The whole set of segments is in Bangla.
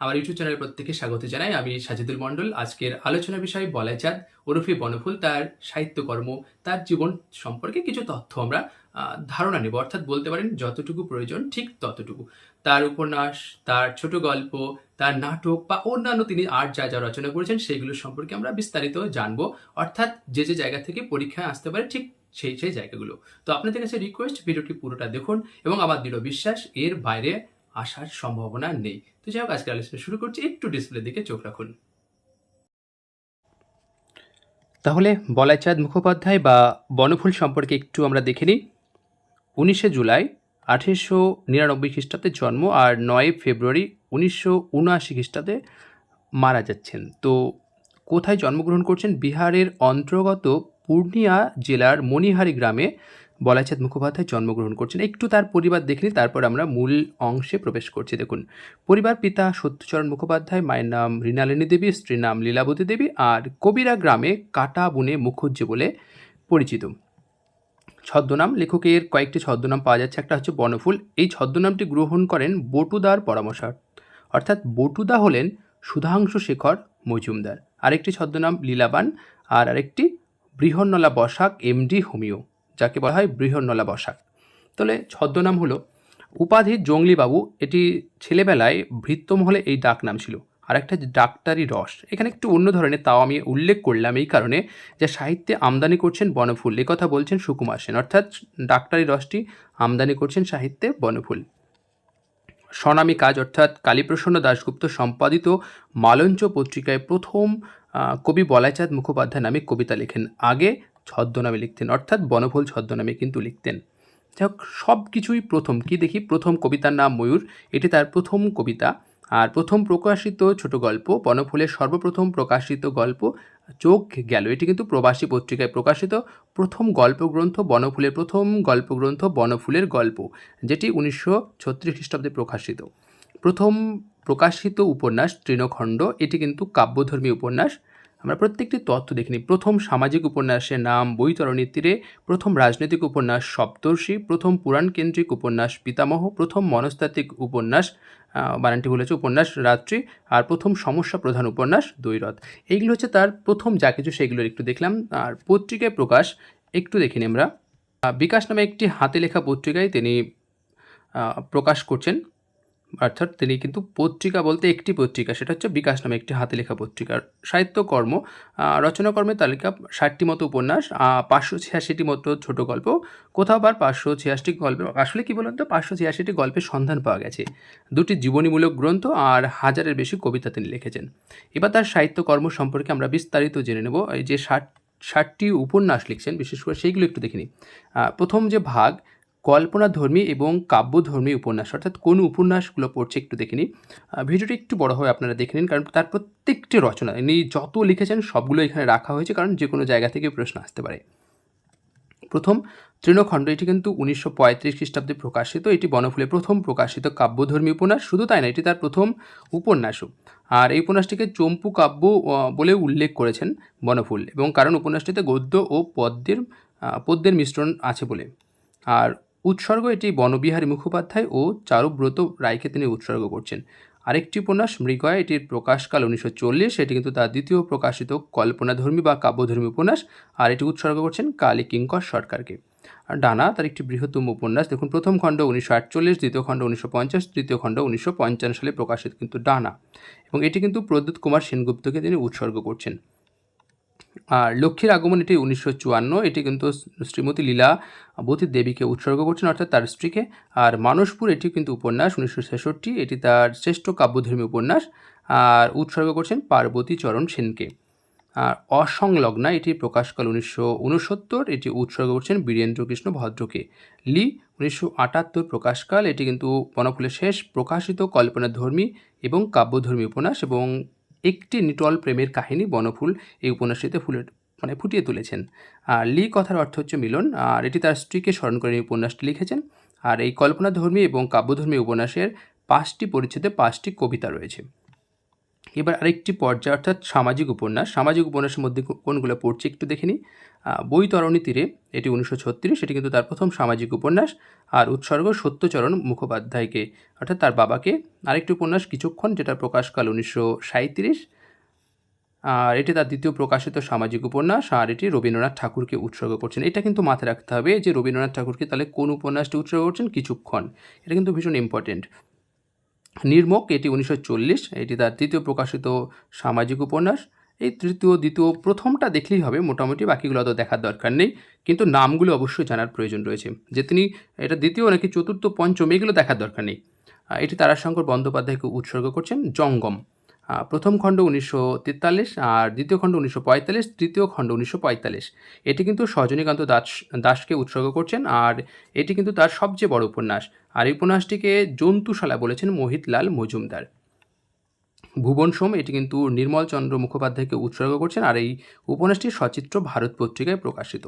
আমার ইউটিউব চ্যানেলের প্রত্যেকে স্বাগত জানাই। আমি সাজিদুল মণ্ডল। আজকের আলোচনার বিষয় বলাইচাঁদ ওরফে বনফুল তার সাহিত্যকর্ম, তার জীবন সম্পর্কে কিছু তথ্য আমরা ধারণা নেব। অর্থাৎ বলতে পারেন যতটুকু প্রয়োজন, ঠিক ততটুকু। তার উপন্যাস, তার ছোট গল্প, তার নাটক বা অন্যান্য তিনি আর যা যা রচনা করেছেন, সেগুলো সম্পর্কে আমরা বিস্তারিত জানব। অর্থাৎ যে যে জায়গা থেকে পরীক্ষায় আসতে পারে, ঠিক সেই সেই জায়গাগুলো। তো আপনাদের কাছে রিকোয়েস্ট ভিডিওটি পুরোটা দেখুন এবং আমার দৃঢ় বিশ্বাস, এর বাইরে আসার সম্ভাবনা নেই। তো যাই হোক আজকে আলোচনা শুরু করছি। একটু ডিসপ্লে দিকে চোখ রাখুন। তাহলে বলাইচাঁদ মুখোপাধ্যায় বা বনফুল সম্পর্কে একটু আমরা দেখে নিই। উনিশে জুলাই আঠেরোশো নিরানব্বই খ্রিস্টাব্দে জন্ম আর নয় ফেব্রুয়ারি উনিশশো উনআশি খ্রিস্টাব্দে মারা যাচ্ছেন। তো কোথায় জন্মগ্রহণ করছেন? বিহারের অন্তর্গত পূর্ণিয়া জেলার মণিহারি গ্রামে বলাইচাঁদ মুখোপাধ্যায় জন্মগ্রহণ করছেন। একটু তার পরিবার দেখে নিই তারপর আমরা মূল অংশে প্রবেশ করছি। দেখুন, পরিবার পিতা সত্যচরণ মুখোপাধ্যায়, মায়ের নাম মৃণালিনী দেবী, স্ত্রীর নাম লীলাবতী দেবী আর কবিরা গ্রামে কাটা বুনে মুখুজ্জে বলে পরিচিত। ছদ্মনাম, লেখকের কয়েকটি ছদ্মনাম পাওয়া যাচ্ছে। একটা হচ্ছে বনফুল। এই ছদ্মনামটি গ্রহণ করেন বটুদার পরামর্শ অর্থাৎ বটুদা হলেন সুধাংশু শেখর মজুমদার। আরেকটি ছদ্মনাম লীলাবান আর আরেকটি বৃহন্নলা বসাক, এমডি হোমিও। যাকে বলা হয় বৃহন্নলা বসাক। তাহলে ছদ্মনাম হলো উপাধি জঙ্গলিবাবু, এটি ছেলেবেলায় ভৃত্যমহলে এই ডাক নাম ছিল। আর একটা ডাক্তারি রস, এখানে একটু অন্য ধরনের, তাও আমি উল্লেখ করলাম এই কারণে যে সাহিত্যে আমদানি করছেন বনফুল। এ কথা বলছেন সুকুমার সেন, অর্থাৎ ডাক্তারি রসটি আমদানি করছেন সাহিত্যে বনফুল। স্বনামী কাজ, অর্থাৎ কালীপ্রসন্ন দাশগুপ্ত সম্পাদিত মালঞ্চ পত্রিকায় প্রথম কবি বলাইচাঁদ মুখোপাধ্যায় নামে কবিতা লেখেন। আগে ছদ্মনামে লিখতেন, অর্থাৎ বনফুল ছদ্মনামে কিন্তু লিখতেন। যাই হোক সব কিছুই প্রথম। কি দেখি? প্রথম কবিতার নাম ময়ূর। এটি তার প্রথম কবিতা। আর প্রথম প্রকাশিত ছোট গল্প, বনফুলের সর্বপ্রথম প্রকাশিত গল্প, চোখ গেল। এটি কিন্তু প্রবাসী পত্রিকায় প্রকাশিত। প্রথম গল্পগ্রন্থ, বনফুলের প্রথম গল্পগ্রন্থ, বনফুলের গল্প, যেটি উনিশশো ছত্রিশ খ্রিস্টাব্দে প্রকাশিত। প্রথম প্রকাশিত উপন্যাস তৃণখণ্ড। এটি কিন্তু কাব্যধর্মী উপন্যাস। আমরা প্রত্যেকটি তথ্য দেখিনি। প্রথম সামাজিক উপন্যাসের নাম বৈতরণীর তীরে, প্রথম রাজনৈতিক উপন্যাস সপ্তর্ষি, প্রথম পুরাণ কেন্দ্রিক উপন্যাস পিতামহ, প্রথম মনস্তাত্ত্বিক উপন্যাস বানানটি বলেছে উপন্যাস রাত্রি আর প্রথম সমস্যা প্রধান উপন্যাস দৈরথ এইগুলো হচ্ছে তার প্রথম যা কিছু সেগুলোর একটু দেখলাম। আর পত্রিকায় প্রকাশ একটু দেখিনি আমরা। বিকাশ নামে একটি হাতে লেখা পত্রিকায় তিনি প্রকাশ করছেন। অর্থাৎ তিনি কিন্তু পত্রিকা বলতে একটি পত্রিকা, সেটা হচ্ছে বিকাশ নামে একটি হাতে লেখা পত্রিকার সাহিত্যকর্ম রচনাকর্মের তালিকা ষাটটি মতো উপন্যাস পাঁচশো ছিয়াশিটি মতো ছোট গল্প, কোথাও আবার পাঁচশো ছিয়াশিটি গল্প, আসলে কি বলুন তো, পাঁচশো ছিয়াশিটি গল্পের সন্ধান পাওয়া গেছে। দুটি জীবনীমূলক গ্রন্থ আর হাজারের বেশি কবিতা তিনি লিখেছেন। এবার তার সাহিত্যকর্ম সম্পর্কে আমরা বিস্তারিত জেনে নেব। এই যে ষাট, ষাটটি উপন্যাস লিখছেন, বিশেষ করে সেইগুলো একটু দেখে নিই। প্রথম যে ভাগ কল্পনাধর্মী এবং কাব্যধর্মী উপন্যাস, অর্থাৎ কোন উপন্যাসগুলো পড়ছে একটু দেখে নিই ভিডিওটি একটু বড় হয় আপনারা দেখে নিন, কারণ তার প্রত্যেকটি রচনা, ইনি যত লিখেছেন সবগুলো এখানে রাখা হয়েছে, কারণ যে কোনো জায়গা থেকে প্রশ্ন আসতে পারে। প্রথম, তৃণখণ্ড, এটি কিন্তু উনিশশো পঁয়ত্রিশ খ্রিস্টাব্দে প্রকাশিত, এটি বনফুলে প্রথম প্রকাশিত কাব্যধর্মী উপন্যাস, শুধু তাই না, এটি তার প্রথম উপন্যাসও। আর এই উপন্যাসটিকে চম্পু কাব্য বলে উল্লেখ করেছেন বনফুল, এবং কারণ উপন্যাসটিতে গদ্য ও পদ্যের পদ্যের মিশ্রণ আছে বলে। আর উৎসর্গ এটি বনবিহারী মুখোপাধ্যায় ও চারুব্রত রায়কে তিনি উৎসর্গ করছেন। আরেকটি উপন্যাস, মৃগয়া, এটির প্রকাশকাল উনিশশো চল্লিশ, এটি কিন্তু তার দ্বিতীয় প্রকাশিত কল্পনাধর্মী বা কাব্যধর্মী উপন্যাস, আর এটি উৎসর্গ করছেন কালী কিঙ্কর সরকারকে। আর ডানা, তার একটি বৃহত্তম উপন্যাস, দেখুন প্রথম খণ্ড উনিশশো আটচল্লিশ, দ্বিতীয় খণ্ড উনিশশো পঞ্চাশ, তৃতীয় খণ্ড উনিশশো পঞ্চান্ন সালে প্রকাশিত কিন্তু ডানা। এবং এটি কিন্তু প্রদ্যুৎ কুমার সেনগুপ্তকে তিনি উৎসর্গ করছেন। আর লক্ষ্মীর আগমন এটি উনিশশো চুয়ান্ন। এটি কিন্তু শ্রীমতী লীলা বতী দেবীকে উৎসর্গ করছেন, অর্থাৎ তার স্ত্রীকে। আর মানসপুর এটি কিন্তু উপন্যাস উনিশশো ছেষট্টি। এটি তার শ্রেষ্ঠ কাব্যধর্মী উপন্যাস। আর উৎসর্গ করছেন পার্বতী চরণ সেনকে। আর অসংলগ্না, এটি প্রকাশকাল উনিশশো উনসত্তর। এটি উৎসর্গ করছেন বীরেন্দ্র কৃষ্ণ ভদ্রকে। লি, উনিশশো আটাত্তর প্রকাশকাল। এটি কিন্তু বনফুলের শেষ প্রকাশিত কল্পনাধর্মী এবং কাব্যধর্মী উপন্যাস এবং একটি নিটল প্রেমের কাহিনী বনফুল এই উপন্যাসটিতে ফুলের মানে ফুটিয়ে তুলেছেন। আর লি কথার অর্থ হচ্ছে মিলন। আর এটি তার স্ত্রীকে স্মরণ করে এই উপন্যাসটি লিখেছেন। আর এই কল্পনাধর্মী এবং কাব্যধর্মী উপন্যাসের পাঁচটি পরিচ্ছেদে পাঁচটি কবিতা রয়েছে। এবার আরেকটি পর্যায়, অর্থাৎ সামাজিক উপন্যাস। সামাজিক উপন্যাসের মধ্যে কোনগুলো পড়ছে একটু দেখে নিই। বই তরণী তীরে, এটি উনিশশো ছত্রিশ এটি কিন্তু তার প্রথম সামাজিক উপন্যাস। আর উৎসর্গ সত্যচরণ মুখোপাধ্যায়কে, অর্থাৎ তার বাবাকে। আরেকটি উপন্যাস কিছুক্ষণ, যেটা প্রকাশকাল উনিশশো সাঁইত্রিশ। আর এটি তার দ্বিতীয় প্রকাশিত সামাজিক উপন্যাস। আর এটি রবীন্দ্রনাথ ঠাকুরকে উৎসর্গ করছেন। এটা কিন্তু মাথায় রাখতে হবে যে রবীন্দ্রনাথ ঠাকুরকে তাহলে কোন উপন্যাসটি উৎসর্গ করছেন? কিছুক্ষণ। এটা কিন্তু ভীষণ ইম্পর্টেন্ট নির্মক, এটি উনিশশো চল্লিশ, এটি তার তৃতীয় প্রকাশিত সামাজিক উপন্যাস। এই তৃতীয়, দ্বিতীয়, প্রথমটা দেখলেই হবে, মোটামুটি বাকিগুলো তো দেখার দরকার নেই, কিন্তু নামগুলো অবশ্যই জানার প্রয়োজন রয়েছে। যে তিনি এটা দ্বিতীয় নাকি চতুর্থ, পঞ্চম, এগুলো দেখার দরকার নেই। এটি তারাশঙ্কর বন্দ্যোপাধ্যায়কে উৎসর্গ করছেন জঙ্গম। প্রথম খণ্ড উনিশশো তেতাল্লিশ আর দ্বিতীয় খণ্ড উনিশশো পঁয়তাল্লিশ, তৃতীয় খণ্ড উনিশশো পঁয়তাল্লিশ। এটি কিন্তু সজনীকান্ত দাস, দাসকে উৎসর্গ করছেন আর এটি কিন্তু তার সবচেয়ে বড় উপন্যাস। আর এই উপন্যাসটিকে জন্তুশালা বলেছেন মোহিতলাল মজুমদার। ভুবন সোম, এটি কিন্তু নির্মল চন্দ্র মুখোপাধ্যায়কে উৎসর্গ করছেন আর এই উপন্যাসটি সচিত্র ভারত পত্রিকায় প্রকাশিত।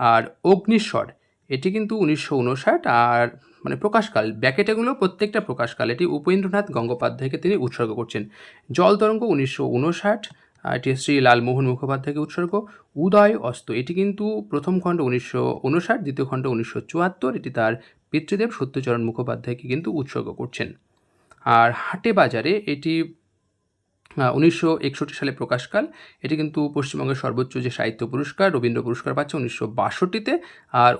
আর অগ্নিস্বর এটি কিন্তু উনিশশো উনষাট আর মানে প্রকাশকাল, ব্যাকেটেগুলো প্রত্যেকটা প্রকাশকাল, এটি উপেন্দ্রনাথ গঙ্গোপাধ্যায়কে তিনি উৎসর্গ করছেন। জল তরঙ্গ উনিশশো উনষাট এটি শ্রী লালমোহন মুখোপাধ্যায়কে উৎসর্গ। উদয় অস্ত, এটি কিন্তু প্রথম খণ্ড উনিশশো উনষাট, দ্বিতীয় খণ্ড উনিশশো চুয়াত্তর, এটি তার পিতৃদেব সত্যচরণ মুখোপাধ্যায়কে কিন্তু উৎসর্গ করছেন। আর হাটে বাজারে এটি উনিশশো একষট্টি সালে প্রকাশকাল। এটি কিন্তু পশ্চিমবঙ্গের সর্বোচ্চ যে সাহিত্য পুরস্কার, রবীন্দ্র পুরস্কার পাচ্ছে উনিশশো বাষট্টিতে আর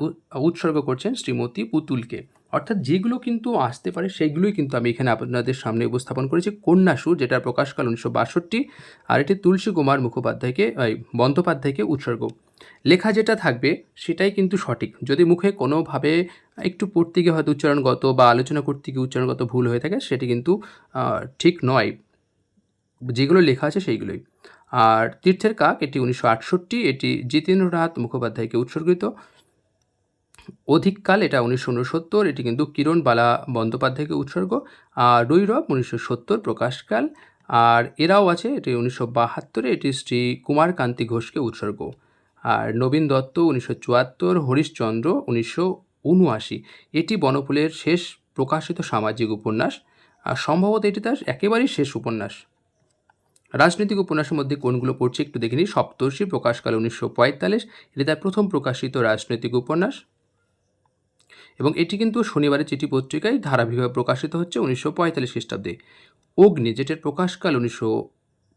উৎসর্গ করছেন শ্রীমতী পুতুলকে। অর্থাৎ যেগুলো কিন্তু আসতে পারে, সেগুলোই কিন্তু আমি এখানে আপনাদের সামনে উপস্থাপন করেছি। কন্যাসুর, যেটা প্রকাশকাল উনিশশো বাষট্টি, আর এটি তুলসী কুমার মুখোপাধ্যায়কে বন্দ্যোপাধ্যায়কে উৎসর্গ। লেখা যেটা থাকবে, সেটাই কিন্তু সঠিক। যদি মুখে কোনোভাবে একটু পড়তে গিয়ে হয়তো উচ্চারণগত বা আলোচনা করতে গিয়ে উচ্চারণগত ভুল হয়ে থাকে, সেটি কিন্তু ঠিক নয়। যেগুলো লেখা আছে সেইগুলোই। আর তীর্থের কাক, এটি উনিশশো আটষট্টি, এটি জিতেন্দ্রনাথ মুখোপাধ্যায়কে উৎসর্গিত। অধিককাল এটা উনিশশো উনসত্তর এটি কিন্তু কিরণ বালা বন্দ্যোপাধ্যায়কে উৎসর্গ। আর রৈরব উনিশশো সত্তর, প্রকাশকাল। আর এরাও আছে, এটি উনিশশো বাহাত্তরে, এটি শ্রী কুমার কান্তি ঘোষকে উৎসর্গ। আর নবীন দত্ত উনিশশো চুয়াত্তর, হরিশচন্দ্র উনিশশো উনআশি এটি বনফুলের শেষ প্রকাশিত সামাজিক উপন্যাস। আর সম্ভবত এটি তার একেবারেই শেষ উপন্যাস। রাজনৈতিক উপন্যাসের মধ্যে কোনগুলো পড়ছে একটু দেখে নিই। সপ্তর্ষি প্রকাশকাল উনিশশো পঁয়তাল্লিশ, এটি তার প্রথম প্রকাশিত রাজনৈতিক উপন্যাস। এবং এটি কিন্তু শনিবারের চিঠি পত্রিকায় ধারাবাহিকভাবে প্রকাশিত হচ্ছে উনিশশো পঁয়তাল্লিশ খ্রিস্টাব্দে। অগ্নি যেটার প্রকাশকাল উনিশশো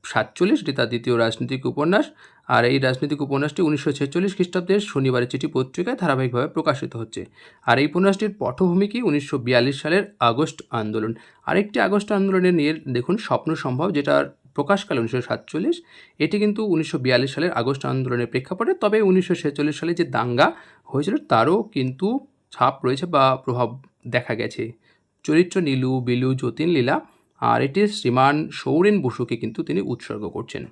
সাতচল্লিশ, এটি তার দ্বিতীয় রাজনৈতিক উপন্যাস। আর এই রাজনৈতিক উপন্যাসটি উনিশশো ছেচল্লিশ খ্রিস্টাব্দের শনিবারের চিঠি পত্রিকায় ধারাবাহিকভাবে প্রকাশিত হচ্ছে। আর এই উপন্যাসটির পটভূমি কি? উনিশশো বিয়াল্লিশ সালের আগস্ট আন্দোলন। আরেকটি আগস্ট আন্দোলনের নিয়ে দেখুন, স্বপ্ন সম্ভব, যেটার প্রকাশকাল উনিশশো সাতচল্লিশ, এটি কিন্তু উনিশশো বিয়াল্লিশ সালের আগস্ট আন্দোলনের প্রেক্ষাপটে, তবে উনিশশো ছেচল্লিশ সালে যে দাঙ্গা হয়েছিল তারও কিন্তু ছাপ রয়েছে বা প্রভাব দেখা গেছে। চরিত্র নীলু, বিলু, যতীন, লীলা আর এটি শ্রীমান সৌরেন বসুকে কিন্তু তিনি উৎসর্গ করছেন।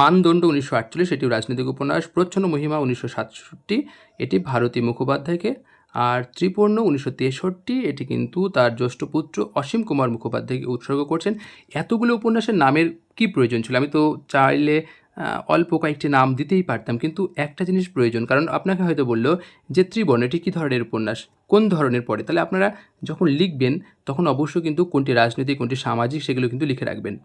মানদণ্ড উনিশশো আটচল্লিশ এটি রাজনৈতিক উপন্যাস। প্রচ্ছন্ন মহিমা উনিশশো সাতষট্টি, এটি ভারতী মুখোপাধ্যায়কে আর ত্রিপর্ণ উনিশশো তেষট্টি, এটি কিন্তু তার জ্যেষ্ঠ পুত্র অসীম কুমার মুখোপাধ্যায়কে উৎসর্গ করছেন। এতগুলো উপন্যাসের নামের কি প্রয়োজন ছিল? আমি তো চাইলে অল্প কয়েকটি নাম দিতেই পারতাম, কিন্তু একটা জিনিস প্রয়োজন, কারণ আপনাকে হয়তো বলল যে ত্রিবর্ণ, এটি কী ধরনের উপন্যাস? কোন ধরনের পড়ে? তাহলে আপনারা যখন লিখবেন, তখন অবশ্যই কিন্তু কোনটি রাজনৈতিক, কোনটি সামাজিক, সেগুলো কিন্তু লিখে রাখবেন।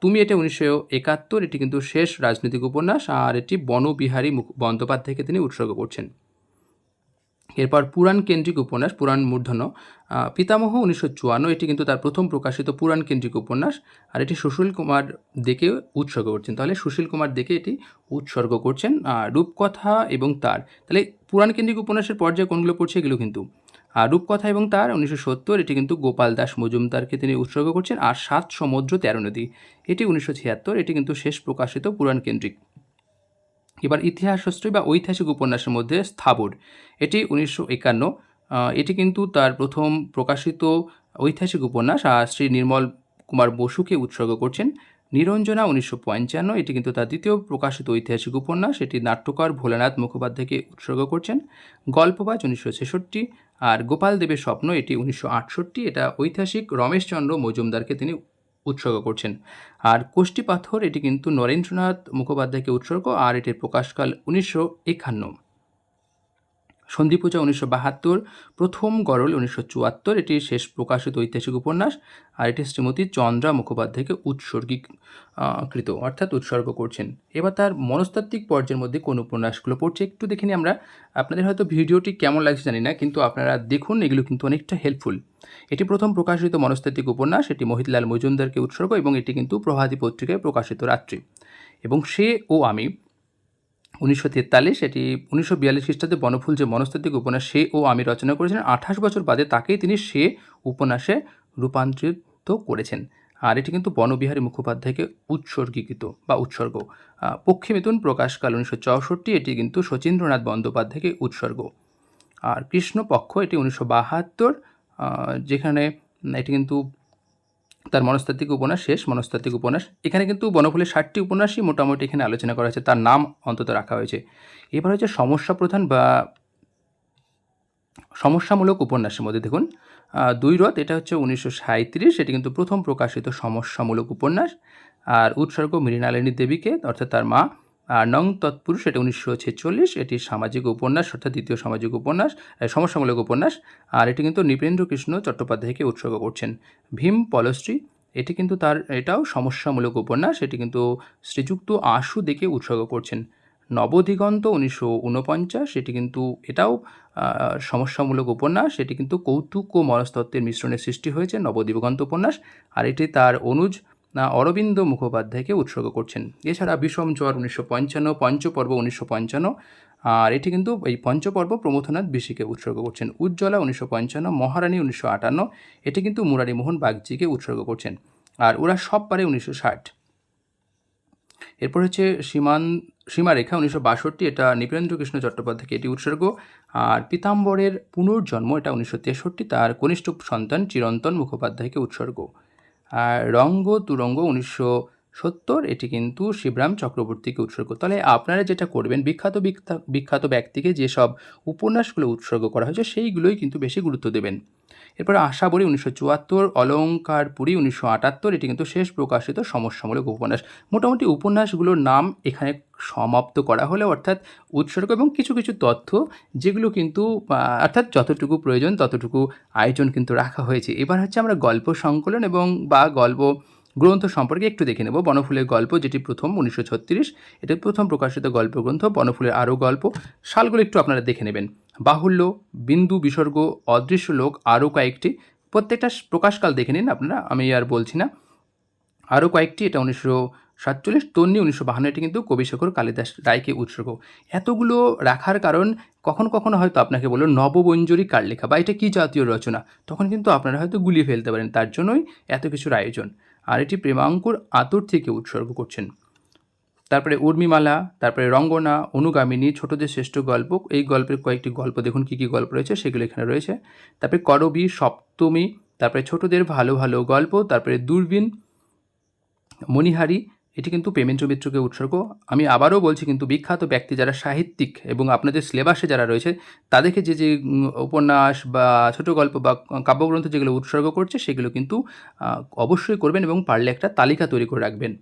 তুমি এটা উনিশশো একাত্তর, এটি কিন্তু শেষ রাজনৈতিক উপন্যাস, আর এটি বনবিহারী মুখ- বন্দ্যোপাধ্যায়কে তিনি উৎসর্গ করছেন। এরপর পুরাণ কেন্দ্রিক উপন্যাস, পুরাণ মূর্ধন্য পিতামহ উনিশশো চুয়ান্ন, এটি কিন্তু তার প্রথম প্রকাশিত পুরাণ কেন্দ্রিক উপন্যাস, আর এটি সুশীল কুমার দেকে উৎসর্গ করছেন। তাহলে সুশীল কুমার দেকে এটি উৎসর্গ করছেন রূপকথা এবং তার। তাহলে পুরাণ কেন্দ্রিক উপন্যাসের পর্যায়ে কোনগুলো পড়ছে এগুলো কিন্তু আর রূপকথা এবং তার উনিশশো সত্তর, এটি কিন্তু গোপাল দাস মজুমদারকে তিনি উৎসর্গ করছেন, আর সাত সমুদ্র তেরো নদী, এটি উনিশশো ছিয়াত্তর, এটি কিন্তু শেষ প্রকাশিত পুরাণ কেন্দ্রিক। এবার ইতিহাস ইতিহাসশ্রী বা ঐতিহাসিক উপন্যাসের মধ্যে স্থাবর। এটি উনিশশো একান্ন এটি কিন্তু তার প্রথম প্রকাশিত ঐতিহাসিক উপন্যাস, আর শ্রী নির্মল কুমার বসুকে উৎসর্গ করছেন। নিরঞ্জনা উনিশশো পঞ্চান্ন, এটি কিন্তু তার দ্বিতীয় প্রকাশিত ঐতিহাসিক উপন্যাস, এটি নাট্যকার ভোলানাথ মুখোপাধ্যায়কে উৎসর্গ করছেন। গল্পবাজ উনিশশো ছেষট্টি, আর গোপাল দেবের স্বপ্ন, এটি উনিশশো আটষট্টি, এটা ঐতিহাসিক রমেশচন্দ্র মজুমদারকে তিনি উৎসর্গ করছেন। আর কোষ্টি পাথর, এটি কিন্তু নরেন্দ্রনাথ মুখোপাধ্যায়কে উৎসর্গ, আর এটির প্রকাশকাল উনিশশো একান্ন। সন্ধি পূজা উনিশশো বাহাত্তর, প্রথম গরল উনিশশো চুয়াত্তর, এটি শেষ প্রকাশিত ঐতিহাসিক উপন্যাস, আর এটি শ্রীমতী চন্দ্রা মুখোপাধ্যায়কে উৎসর্গী কৃত, অর্থাৎ উৎসর্গ করছেন। এবার তার মনস্তাত্ত্বিক পর্যায়ের মধ্যে কোন উপন্যাসগুলো পড়ছে একটু দেখে নিই আমরা। আপনাদের হয়তো ভিডিওটি কেমন লাগছে জানি না, কিন্তু আপনারা দেখুন, এগুলো কিন্তু অনেকটা হেল্পফুল এটি প্রথম প্রকাশিত মনস্তাত্ত্বিক উপন্যাস, এটি মহিতলাল মজুমদারকে উৎসর্গ এবং এটি কিন্তু প্রভাতী পত্রিকায় প্রকাশিত রাত্রি। এবং সে ও আমি উনিশশো তেতাল্লিশ, এটি উনিশশো বিয়াল্লিশ খ্রিস্টাব্দে বনফুল যে মনস্তাত্ত্বিক উপন্যাস, সে ও আমি রচনা করেছিলেন, আঠাশ বছর বাদে তাকেই তিনি সে উপন্যাসে রূপান্তরিত করেছেন। আর এটি কিন্তু বনবিহারী মুখোপাধ্যায়কে উৎসর্গীকৃত বা উৎসর্গ। পক্ষী মিথুন প্রকাশকাল উনিশশো চৌষট্টি, এটি কিন্তু শচীন্দ্রনাথ বন্দ্যোপাধ্যায়কে উৎসর্গ। আর কৃষ্ণপক্ষ, এটি উনিশশো বাহাত্তর যেখানে, এটি কিন্তু তার মনস্তাত্ত্বিক উপন্যাস শেষ, মনস্তাত্ত্বিক উপন্যাস। এখানে কিন্তু বনফুলের ষাটটি উপন্যাসই মোটামুটি এখানে আলোচনা করা হয়েছে। তার নাম অন্তত রাখা হয়েছে। এবার হচ্ছে সমস্যা প্রধান বা সমস্যামূলক উপন্যাসের মধ্যে দেখুন। দুই রথ, এটা হচ্ছে উনিশশো সাঁত্রিশ এটি কিন্তু প্রথম প্রকাশিত সমস্যামূলক উপন্যাস। আর উৎসর্গ মৃণালিনী দেবীকে, অর্থাৎ তার মা নং তৎপুরুষ এটা উনিশশো ছেচল্লিশ এটি সামাজিক উপন্যাস অর্থাৎ দ্বিতীয় সামাজিক উপন্যাস আহ, সমস্যামূলক উপন্যাস আর এটি কিন্তু নৃপেন্দ্র কৃষ্ণ চট্টোপাধ্যায়কে উৎসর্গ করছেন। ভীম পলশ্রী এটি কিন্তু তার এটাও সমস্যামূলক উপন্যাস এটি কিন্তু শ্রীযুক্ত আশু দেখে উৎসর্গ করছেন। নবদিগন্ত উনিশশো উনপঞ্চাশ এটি কিন্তু এটাও সমস্যামূলক উপন্যাস এটি কিন্তু কৌতুক ও মনস্তত্ত্বের মিশ্রণের সৃষ্টি হয়েছে নবদিগন্ত উপন্যাস আর এটি তার অনুজ আহ, অরবিন্দ মুখোপাধ্যায়কে উৎসর্গ করছেন। এছাড়া বিষম জ্বর উনিশশো পঞ্চান্ন পঞ্চপর্ব উনিশশো পঞ্চান্ন আর এটি কিন্তু এই পঞ্চপর্ব প্রমথনাথ বিশিকে উৎসর্গ করছেন। উজ্জ্বলা উনিশশো পঞ্চান্ন মহারানী উনিশশো আটান্ন এটি কিন্তু মুরারিমোহন বাগজিকে উৎসর্গ করছেন আর ওরা সব পারে উনিশশো ষাট। এরপর হচ্ছে সীমান সীমারেখা উনিশশো বাষট্টি এটা নৃপেন্দ্র কৃষ্ণ চট্টোপাধ্যায়কে এটি উৎসর্গ আর পীতাম্বরের পুনর্জন্ম এটা উনিশশো তেষট্টি তার কনিষ্ঠ সন্তান চিরন্তন মুখোপাধ্যায়কে উৎসর্গ। আর রঙ্গ তুরঙ্গ উনিশশো সত্তর, এটি কিন্তু শিবরাম চক্রবর্তীকে উৎসর্গ তাহলে আপনারা যেটা করবেন, বিখ্যাত বিখ্যা- বিখ্যাত ব্যক্তিকে যেসব উপন্যাসগুলো উৎসর্গ করা হয়েছে, সেইগুলোই কিন্তু বেশি গুরুত্ব দেবেন। এরপর আশাবরী উনিশশো চুয়াত্তর, অলঙ্কারপুরী উনিশশো আটাত্তর, এটি কিন্তু শেষ প্রকাশিত সমস্যামূলক উপন্যাস। মোটামুটি উপন্যাসগুলোর নাম এখানে সমাপ্ত করা হলে, অর্থাৎ উৎসর্গ এবং কিছু কিছু তথ্য যেগুলো কিন্তু অর্থাৎ যতটুকু প্রয়োজন ততটুকু আয়োজন কিন্তু রাখা হয়েছে। এবার হচ্ছে আমরা গল্প সংকলন এবং বা গল্প গ্রন্থ সম্পর্কে একটু দেখে নেব। বনফুলের গল্প, যেটি প্রথম উনিশশো ছত্রিশ। এটি প্রথম প্রকাশিত গল্প গ্রন্থ, বনফুলের আরও গল্প। সালগুলো একটু আপনারা দেখে নেবেন। বাহুল্য, বিন্দু, বিসর্গ, অদৃশ্য লোক, আরও কয়েকটি। প্রত্যেকটা প্রকাশকাল দেখে নিন আপনারা, আমি আর বলছি না। আরও কয়েকটি, এটা উনিশশো সাতচল্লিশ, তন্নি উনিশশো বাহান্ন, এটি কিন্তু কবিশেখর কালিদাস রায়কে উৎসর্গ। এতগুলো রাখার কারণ কখন কখনো হয়তো আপনাকে বলল, নববঞ্জরি কার লেখা? বা এটা কী জাতীয় রচনা? তখন কিন্তু আপনারা হয়তো গুলিয়ে ফেলতে পারেন, তার জন্যই এত কিছুর আয়োজন। আর এটি প্রেমাঙ্কুর আতর থেকে উৎসর্গ করছেন। তারপরে উর্মিমালা, তারপরে রঙ্গনা অনুগামিনী ছোটদের শ্রেষ্ঠ গল্প। এই গল্পের কয়েকটি গল্প দেখুন, কী কী গল্প রয়েছে, সেগুলো এখানে রয়েছে। তারপরে করবী, সপ্তমী, তারপরে ছোটদের ভালো ভালো গল্প, তারপরে দূরবীন, মণিহারি এটি কিন্তু পেমেন্ট মিত্রকে উৎসর্গ। আমি আবারও বলছি কিন্তু বিখ্যাত ব্যক্তি যারা সাহিত্যিক এবং আপনাদের সিলেবাসে যারা রয়েছে, তাদেরকে যে যে উপন্যাস বা ছোট গল্প বা কাব্যগ্রন্থ যেগুলো উৎসর্গ করছে, সেগুলো কিন্তু অবশ্যই করবেন এবং পারলে একটা তালিকা তৈরি করে রাখবেন।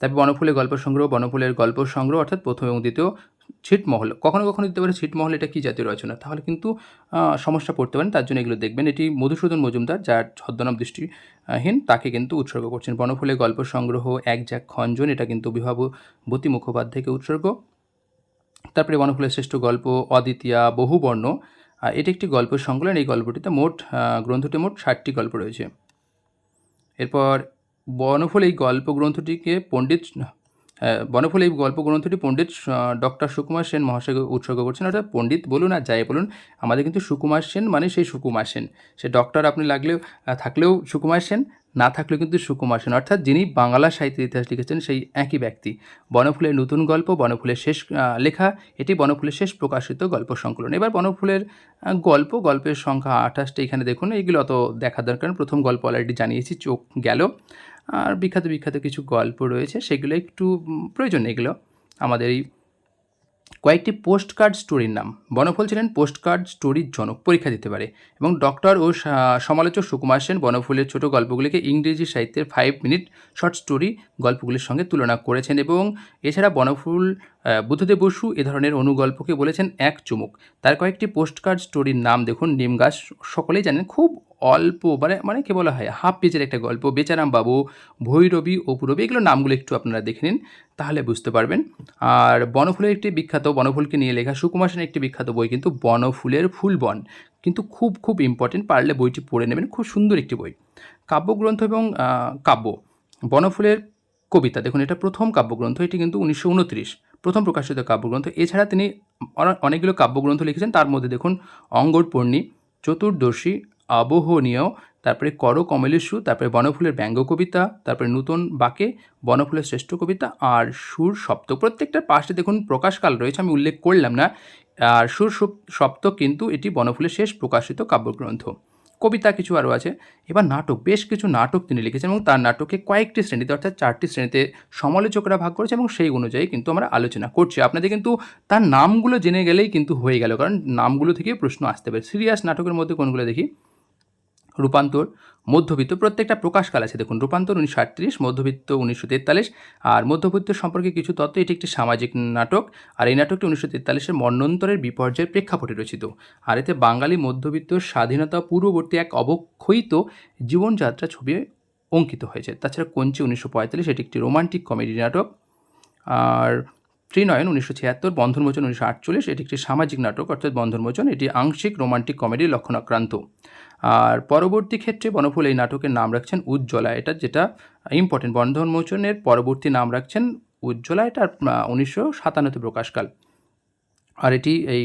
তারপর বনফুলের গল্প সংগ্রহ, বনফুলের গল্প সংগ্রহ অর্থাৎ প্রথম এবং দ্বিতীয় ছিটমহল, কখনো কখনো দিতে পারে ছিটমহল, এটা কী জাতীয় রচনা তাহলে কিন্তু সমস্যা পড়তে পারেন, তার জন্য এগুলো দেখবেন। এটি মধুসূদন মজুমদার, যার ছদ্মনাম দৃষ্টিহীন, তাকে কিন্তু উৎসর্গ করছেন। বনফুলের গল্প সংগ্রহ, এক জ্যাক খঞ্জন, এটা কিন্তু বিভাবতী মুখোপাধ্যায়কে উৎসর্গ। তারপরে বনফুলের শ্রেষ্ঠ গল্প, অদ্বিতীয়া, বহুবর্ণ এটি একটি গল্প সংকলন। এই গল্পটিতে মোট গ্রন্থটি মোট ষাটটি গল্প রয়েছে। এরপর বনফুল এই গল্প গ্রন্থটিকে পণ্ডিত বনফুল এই গল্প গ্রন্থটি পণ্ডিত ডক্টর সুকুমার সেন মহাশয়কে উৎসর্গ করছেন। অর্থাৎ পণ্ডিত বলুন আর যাই বলুন, আমাদের কিন্তু সুকুমার সেন মানে সেই সুকুমার সেন। সে ডক্টর আপনি লাগলেও থাকলেও সুকুমার সেন, না থাকলেও কিন্তু সুকুমার সেন। অর্থাৎ যিনি বাংলা সাহিত্যের ইতিহাস লিখেছেন সেই একই ব্যক্তি। বনফুলের নতুন গল্প, বনফুলের শেষ লেখা, এটি বনফুলের শেষ প্রকাশিত গল্প সংকলন। এবার বনফুলের গল্প, গল্পের সংখ্যা আঠাশটা এখানে দেখুন। এইগুলো অত দেখা দরকার। প্রথম গল্প অলরেডি জানিয়েছি, চোখ গেল। আর বিখ্যাত বিখ্যাত কিছু গল্প রয়েছে, সেগুলো একটু প্রয়োজন এগুলো। আমাদের এই কয়েকটি পোস্ট কার্ড স্টোরির নাম। বনফুল ছিলেন পোস্ট কার্ড স্টোরির জনক, পরীক্ষা দিতে পারে। এবং ডক্টর ও সমালোচক সুকুমার সেন বনফুলের ছোট গল্পগুলিকে ইংরেজি সাহিত্যের ফাইভ মিনিট শর্ট স্টোরি গল্পগুলির সঙ্গে তুলনা করেছেন এবং এছাড়া বনফুল বুদ্ধদেব বসু এ ধরনের অনুগল্পকে বলেছেন এক চুমুক। তার কয়েকটি পোস্ট কার্ড স্টোরির নাম দেখুন, নিম গাছ, সকলেই জানেন, খুব অল্প মানে মানে কি বলা হয়, হাফ পেজের একটা গল্প, বেচারাম বাবু, ভৈরবী অপুরবী এগুলো নামগুলো একটু আপনারা দেখে নিন, তাহলে বুঝতে পারবেন। আর বনফুলের একটি বিখ্যাত, বনফুলকে নিয়ে লেখা সুকুমার সেনের একটি বিখ্যাত বই কিন্তু বনফুলের ফুলবন। কিন্তু খুব খুব ইম্পর্টেন্ট পারলে বইটি পড়ে নেবেন, খুব সুন্দর একটি বই। কাব্যগ্রন্থ এবং কাব্য, বনফুলের কবিতা, দেখুন এটা প্রথম কাব্যগ্রন্থ, এটি কিন্তু উনিশশো উনত্রিশ, প্রথম প্রকাশিত কাব্যগ্রন্থ। এছাড়া তিনি অনেকগুলো কাব্যগ্রন্থ লিখেছেন, তার মধ্যে দেখুন অঙ্গর পর্ণী চতুর্দশী আবহনীয় তারপরে কর কমলেশু, তারপরে বনফুলের ব্যঙ্গ কবিতা তারপরে নূতন বাকে বনফুলের শ্রেষ্ঠ কবিতা আর সুর সপ্তক প্রত্যেকটার পাশে দেখুন প্রকাশকাল রয়েছে, আমি উল্লেখ করলাম না। আর সুর সপ- সপ্তক কিন্তু এটি বনফুলের শেষ প্রকাশিত কাব্যগ্রন্থ। কবিতা কিছু আরও আছে। এবার নাটক, বেশ কিছু নাটক তিনি লিখেছেন এবং তার নাটকে কয়েকটি শ্রেণীতে, অর্থাৎ চারটি শ্রেণীতে সমালোচকরা ভাগ করেছে এবং সেই অনুযায়ী কিন্তু আমরা আলোচনা করছি। আপনাদের কিন্তু তার নামগুলো জেনে গেলেই কিন্তু হয়ে গেল, কারণ নামগুলো থেকে প্রশ্ন আসতে পারে। সিরিয়াস নাটকের মধ্যে কোনগুলো দেখি? রূপান্তর মধ্যবিত্ত, প্রত্যেকটা প্রকাশকাল আছে। দেখুন, রূপান্তর উনিশশো আটত্রিশ, মধ্যবিত্ত উনিশশো তেতাল্লিশ, আর মধ্যবিত্ত সম্পর্কে কিছু তথ্য এটি একটি সামাজিক নাটক, আর এই নাটকটি উনিশশো তেতাল্লিশের মন্বন্তরের বিপর্যয়ের প্রেক্ষাপটে রচিত। আর এতে বাঙালি মধ্যবিত্ত স্বাধীনতা পূর্ববর্তী এক অবক্ষয়িত জীবনযাত্রা ছবি অঙ্কিত হয়েছে। তাছাড়া কঞ্চি উনিশশো পঁয়তাল্লিশ, এটি একটি রোমান্টিক কমেডি নাটক। আর ত্রিনয়ন উনিশশো ছিয়াত্তর বন্ধনমোচন উনিশশো আটচল্লিশ, এটি একটি সামাজিক নাটক, অর্থাৎ বন্ধনমোচন এটি আংশিক রোমান্টিক কমেডির লক্ষণাক্রান্ত আর পরবর্তী ক্ষেত্রে বনফুল এই নাটকের নাম রাখছেন উজ্জ্বলা। এটা যেটা ইম্পর্টেন্ট বন্ধনমোচনের পরবর্তী নাম রাখছেন উজ্জ্বলা। এটা উনিশশো সাতান্নতে প্রকাশকাল। আর এটি এই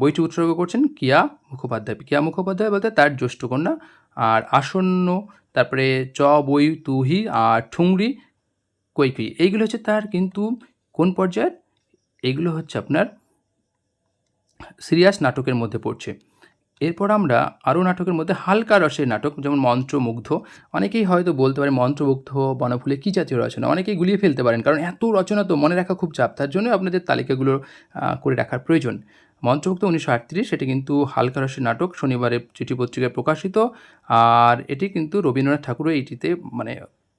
বইটি উৎসর্গ করছেন কিয়া মুখোপাধ্যায়। কিয়া মুখোপাধ্যায় বলতে তার জ্যৈষ্ঠ কন্যা আর আসন্ন, তারপরে চ বই তুহি আর ঠুংরি কৈকুই এইগুলো হচ্ছে তার কিন্তু কোন পর্যায়ের? এইগুলো হচ্ছে আপনার সিরিয়াস নাটকের মধ্যে পড়ছে। এরপর আমরা আরও নাটকের মধ্যে হালকা রসের নাটক, যেমন মন্ত্রমুগ্ধ। অনেকেই হয়তো বলতে পারে মন্ত্রমুগ্ধ, বনফুলে কী জাতীয় রচনা? অনেকেই গুলিয়ে ফেলতে পারেন, কারণ এত রচনা তো মনে রাখা খুব চাপ, তার জন্য আপনাদের তালিকাগুলো করে রাখার প্রয়োজন। মন্ত্রমুগ্ধ উনিশশো আটত্রিশ এটি কিন্তু হালকা রসের নাটক শনিবারে চিঠি পত্রিকায় প্রকাশিত। আর এটি কিন্তু রবীন্দ্রনাথ ঠাকুরও এইটিতে মানে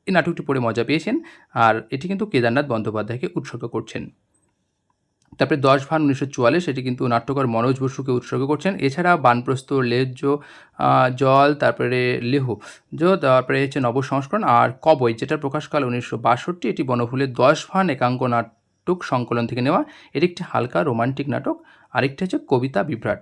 এই নাটকটি পড়ে মজা পেয়েছেন। আর এটি কিন্তু কেদারনাথ বন্দ্যোপাধ্যায়কে উৎসর্গ করছেন। তারপরে দশ ভান উনিশশো চুয়াল্লিশ এটি কিন্তু নাট্যকার মনোজ বসুকে উৎসর্গ করছেন। এছাড়া বানপ্রস্ত লেহ্য জল, তারপরে লেহ তারপরে হচ্ছে নবসংস্করণ আর কবই যেটা প্রকাশকাল উনিশশো বাষট্টি, এটি বনফুলের দশ ভান একাঙ্ক নাটক সংকলন থেকে নেওয়া। এটি একটি হালকা রোমান্টিক নাটক, আরেকটি হচ্ছে কবিতা বিভ্রাট।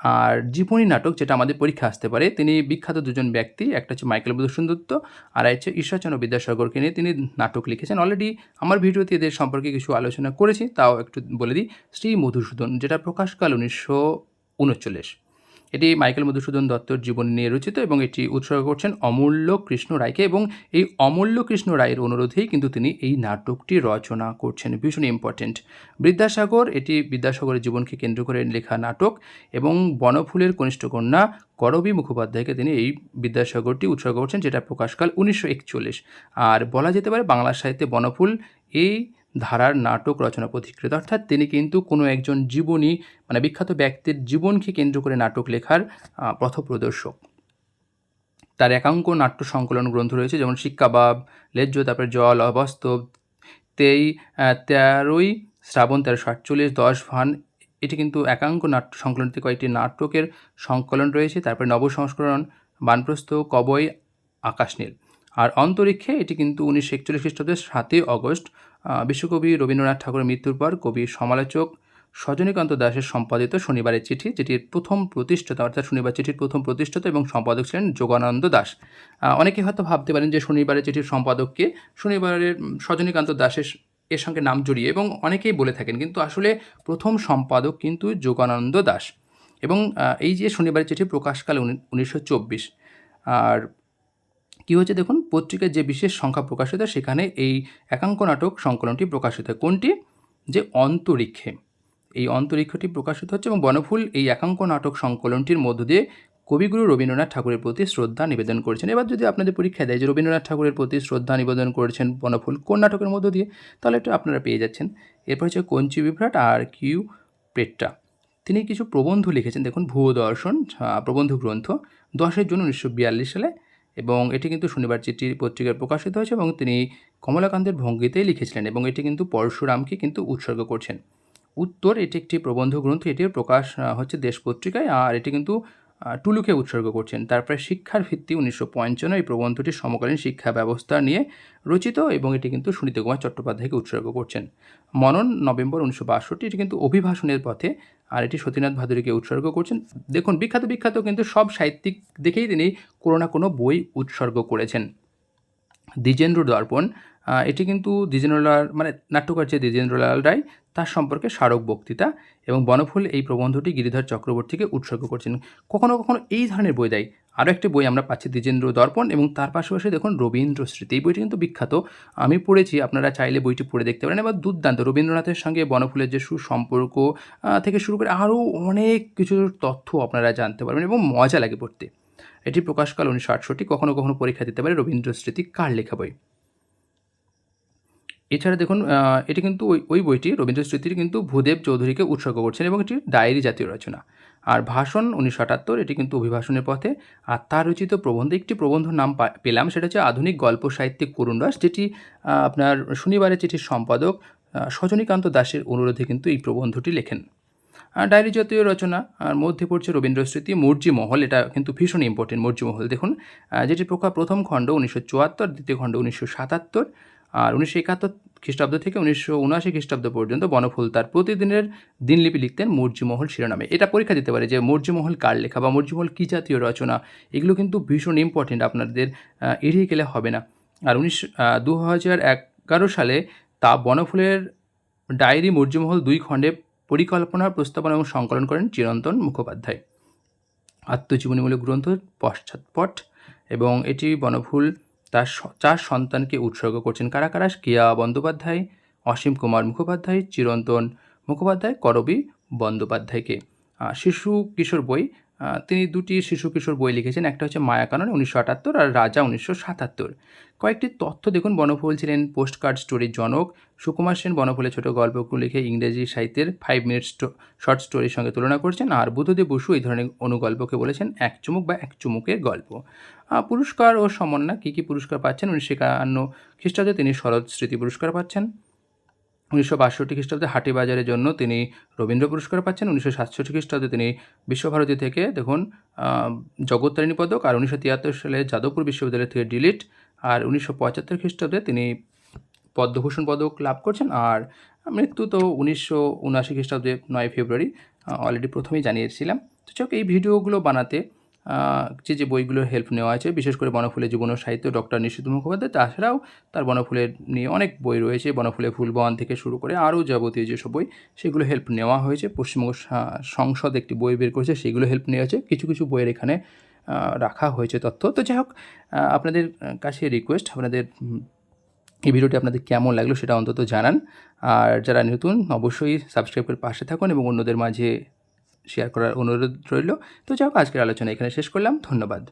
আর জীবনী নাটক যেটা আমাদের পরীক্ষা আসতে পারে, তিনি বিখ্যাত দুজন ব্যক্তি, একটা হচ্ছে মাইকেল মধুসূদন দত্ত আর হচ্ছে ঈশ্বরচন্দ্র বিদ্যাসাগরকে নিয়ে তিনি নাটক লিখেছেন। অলরেডি আমার ভিডিওতে এদের সম্পর্কে কিছু আলোচনা করেছি, তাও একটু বলে দিই। শ্রী মধুসূদন, যেটা প্রকাশকাল উনিশশো উনচল্লিশ। এটি মাইকেল মধুসূদন দত্তর জীবন নিয়ে রচিত এবং এটি উৎসর্গ করছেন অমূল্য কৃষ্ণ রায়কে এবং এই অমূল্য কৃষ্ণ রায়ের অনুরোধেই কিন্তু তিনি এই নাটকটি রচনা করছেন ভীষণ ইম্পর্টেন্ট বিদ্যাসাগর, এটি বিদ্যাসাগরের জীবনকে কেন্দ্র করে লেখা নাটক এবং বনফুলের কনিষ্ঠ কন্যা করবী মুখোপাধ্যায়কে তিনি এই বিদ্যাসাগরটি উৎসর্গ করছেন, যেটা প্রকাশকাল উনিশশো একচল্লিশ। আর বলা যেতে পারে বাংলা সাহিত্যে বনফুল এই ধারার নাটক রচনা পথিকৃত অর্থাৎ তিনি কিন্তু কোনো একজন জীবনী মানে বিখ্যাত ব্যক্তির জীবনকে কেন্দ্র করে নাটক লেখার পথপ্রদর্শক। তার একাঙ্ক নাট্য সংকলন গ্রন্থ রয়েছে, যেমন শিক্ষাবাব, লেজ্জ, তারপরে জল, অবাস্তব, তেই তেরোই, শ্রাবণ তেরোশো আটচল্লিশ, দশ, ভান। এটি কিন্তু একাঙ্ক নাট্য সংকলনতে কয়েকটি নাটকের সংকলন রয়েছে, তারপরে নবসংস্করণ, বানপ্রস্থ, কবই আকাশনীল আর অন্তরিক্ষে এটি কিন্তু উনিশশো একচল্লিশ খ্রিস্টাব্দের সাতই অগস্ট বিশ্বকবি রবীন্দ্রনাথ ঠাকুরের মৃত্যুর পর কবি সমালোচক সজনীকান্ত দাসের সম্পাদিত শনিবারের চিঠি, যেটির প্রথম প্রতিষ্ঠাতা, অর্থাৎ শনিবার চিঠির প্রথম প্রতিষ্ঠাতা এবং সম্পাদক ছিলেন যোগানন্দ দাস। অনেকে হয়তো ভাবতে পারেন যে শনিবারের চিঠির সম্পাদককে শনিবারের সজনীকান্ত দাসের এর সঙ্গে নাম জড়িয়ে এবং অনেকেই বলে থাকেন, কিন্তু আসলে প্রথম সম্পাদক কিন্তু যোগানন্দ দাস। এবং এই যে শনিবারের চিঠি প্রকাশকাল উনিশশো চব্বিশ, আর কী হচ্ছে দেখুন? পত্রিকার যে বিশেষ সংখ্যা প্রকাশিত সেখানে এই একাঙ্ক নাটক সংকলনটি প্রকাশিত হয়। কোনটি? যে অন্তরিক্ষে। এই অন্তরিক্ষটি প্রকাশিত হচ্ছে এবং বনফুল এই একাঙ্ক নাটক সংকলনটির মধ্য দিয়ে কবিগুরু রবীন্দ্রনাথ ঠাকুরের প্রতি শ্রদ্ধা নিবেদন করেছেন। এবার যদি আপনাদের পরীক্ষা দেয় যে রবীন্দ্রনাথ ঠাকুরের প্রতি শ্রদ্ধা নিবেদন করেছেন বনফুল কোন নাটকের মধ্য দিয়ে তাহলে এটা আপনারা পেয়ে যাচ্ছেন। এরপর হচ্ছে কঞ্চি বিভ্রাট আর কিউ পেট্টা। তিনি কিছু প্রবন্ধ লিখেছেন। দেখুন ভূয় দর্শন আহ, প্রবন্ধ গ্রন্থ দশের জুন উনিশশো বিয়াল্লিশ সালে এবং এটি কিন্তু শনিবার চিঠি পত্রিকায় প্রকাশিত হয়েছে এবং তিনি কমলাকান্তের ভঙ্গিতেই লিখেছিলেন এবং এটি কিন্তু পরশুরামকে কিন্তু উৎসর্গ করছেন। উত্তর, এটি একটি প্রবন্ধ গ্রন্থ এটির প্রকাশ হচ্ছে দেশ পত্রিকায় আর এটি কিন্তু টুলুকে উৎসর্গ করছেন। তারপরে শিক্ষার ভিত্তি উনিশশো পঞ্চান্ন এই প্রবন্ধটি সমকালীন শিক্ষা ব্যবস্থা নিয়ে রচিত এবং এটি কিন্তু সুনীত কুমার চট্টোপাধ্যায়কে উৎসর্গ করছেন। মনন নভেম্বর উনিশশো বাষট্টি, এটি কিন্তু অভিভাষণের পথে আর এটি সতীনাথ ভাদুরীকে উৎসর্গ করছেন। দেখুন, বিখ্যাত বিখ্যাত কিন্তু সব সাহিত্যিক দেখেই তিনি কোনো না কোনো বই উৎসর্গ করেছেন। দ্বিজেন্দ্র দর্পণ এটি কিন্তু দ্বিজেন্দ্রলাল মানে নাট্যকার যে দ্বিজেন্দ্রলাল রায় তার সম্পর্কে স্মারক বক্তৃতা এবং বনফুল এই প্রবন্ধটি গিরিধর চক্রবর্তীকে উৎসর্গ করছেন। কখনো কখনো এই ধরনের বই দেয়। আরও একটি বই আমরা পাচ্ছি দ্বিজেন্দ্র দর্পণ এবং তার পাশাপাশি দেখুন রবীন্দ্র স্মৃতি। এই বইটি কিন্তু বিখ্যাত। আমি পড়েছি, আপনারা চাইলে বইটি পড়ে দেখতে পারেন এবার দুর্দান্ত। রবীন্দ্রনাথের সঙ্গে বনফুলের যে সুসম্পর্ক থেকে শুরু করে আরও অনেক কিছু তথ্য আপনারা জানতে পারবেন এবং মজা লাগে পড়তে। এটি প্রকাশকাল উনিশশো আটষট্টি। কখনও কখনও পরীক্ষা দিতে পারে রবীন্দ্র স্মৃতি কার লেখা বই? এছাড়া দেখুন এটি কিন্তু ওই ওই বইটি রবীন্দ্র স্মৃতির কিন্তু ভূদেব চৌধুরীকে উৎসর্গ করছেন এবং এটি ডায়েরি জাতীয় রচনা। আর ভাষণ উনিশশো আটাত্তর, এটি কিন্তু অভিভাষণের পথে। আর তার রচিত প্রবন্ধ একটি প্রবন্ধ নাম পেলাম, সেটা হচ্ছে আধুনিক গল্প সাহিত্যিক করুণ রস যেটি আপনার শনিবারের চিঠির সম্পাদক সজনীকান্ত দাসের অনুরোধে কিন্তু এই প্রবন্ধটি লেখেন। ডায়েরি জাতীয় রচনা, আর মধ্যে পড়ছে রবীন্দ্র স্মৃতি মর্জি মহল এটা কিন্তু ভীষণ ইম্পর্টেন্ট মর্জি মহল দেখুন যেটি প্রকার প্রথম খণ্ড উনিশশো চুয়াত্তর, দ্বিতীয় খণ্ড উনিশশো সাতাত্তর আর উনিশশো একাত্তর খ্রিস্টাব্দ থেকে উনিশশো উনআশি খ্রিস্টাব্দ পর্যন্ত বনফুল তার প্রতিদিনের দিনলিপি লিখতেন মর্জিমহল শিরোনামে। এটা পরীক্ষা দিতে পারে যে মর্জিমহল কার লেখা বা মর্জিমহল কী জাতীয় রচনা? এগুলো কিন্তু ভীষণ ইম্পর্টেন্ট আপনাদের এড়িয়ে গেলে হবে না। আর উনিশ দু হাজার এগারো সালে তা বনফুলের ডায়েরি মর্জিমহল দুই খণ্ডে পরিকল্পনা, প্রস্তাবনা এবং সংকলন করেন চিরন্তন মুখোপাধ্যায়। আত্মজীবনীমূলক গ্রন্থ, পশ্চাৎপট এবং এটি বনফুল তার চার সন্তানকে উৎসর্গ করছেন কারা কারা? কিয়া বন্দ্যোপাধ্যায়, অসীম কুমার মুখোপাধ্যায়, চিরন্তন মুখোপাধ্যায়, করবী বন্দ্যোপাধ্যায়কে। শিশু কিশোর বই তিনি দুটি শিশু কিশোর বই লিখেছেন, একটা হচ্ছে মায়াকানন উনিশশো আটাত্তর আর রাজা উনিশশো সাতাত্তর। কয়েকটি তথ্য দেখুন, বনফুল ছিলেন পোস্ট কার্ড স্টোরির জনক সুকুমার সেন, বনফুলের ছোট গল্পগুলো লিখে ইংরেজি সাহিত্যের ফাইভ মিনিট শর্ট স্টোরির সঙ্গে তুলনা করছেন, আর বুদ্ধদেব বসু এই ধরনের অনুগল্পকে বলেছেন, এক চুমুক বা এক চুমুকের গল্প। পুরস্কার ও সমন্বয় কী কী পুরস্কার পাচ্ছেন? উনিশশো একান্ন খ্রিস্টাব্দে তিনি শরৎ স্মৃতি পুরস্কার পাচ্ছেন। উনিশশো বাষট্টি খ্রিস্টাব্দে হাটিবাজারের জন্য তিনি রবীন্দ্র পুরস্কার পাচ্ছেন। উনিশশো সাতষট্টি খ্রিস্টাব্দে তিনি বিশ্বভারতী থেকে, দেখুন জগত্তারিণী পদক আর উনিশশো তিয়াত্তর সালে যাদবপুর বিশ্ববিদ্যালয় থেকে ডিলিট আর উনিশশো পঁচাত্তর খ্রিস্টাব্দে তিনি পদ্মভূষণ পদক লাভ করছেন আর মৃত্যু তো উনিশশো উনআশি খ্রিস্টাব্দে নয় ফেব্রুয়ারি অলরেডি প্রথমেই জানিয়েছিলাম। তো চোখ এই ভিডিওগুলো বানাতে যে যে বইগুলোর হেল্প নেওয়া আছে, বিশেষ করে বনফুলের জীবন ও সাহিত্য ডক্টর নিষিদ্ধ মুখোপাধ্যায়, তাছাড়াও তার বনফুলের নিয়ে অনেক বই রয়েছে বনফুলের ফুলবন থেকে শুরু করে আরও যাবতীয় যেসব বই, সেগুলো হেল্প নেওয়া হয়েছে। পশ্চিমবঙ্গ সংসদ একটি বই বের করেছে, সেগুলো হেল্প নেওয়া হয়েছে কিছু কিছু বইয়ের এখানে রাখা হয়েছে তথ্য। তো যাই হোক আপনাদের কাছে রিকোয়েস্ট আপনাদের এই ভিডিওটি আপনাদের কেমন লাগল সেটা অন্তত জানান। আর যারা নতুন, অবশ্যই সাবস্ক্রাইব করে পাশে থাকুন এবং অন্যদের মাঝে শেয়ার করার অনুরোধ রইল। তো যাই হোক আজকের আলোচনা এখানে শেষ করলাম। ধন্যবাদ।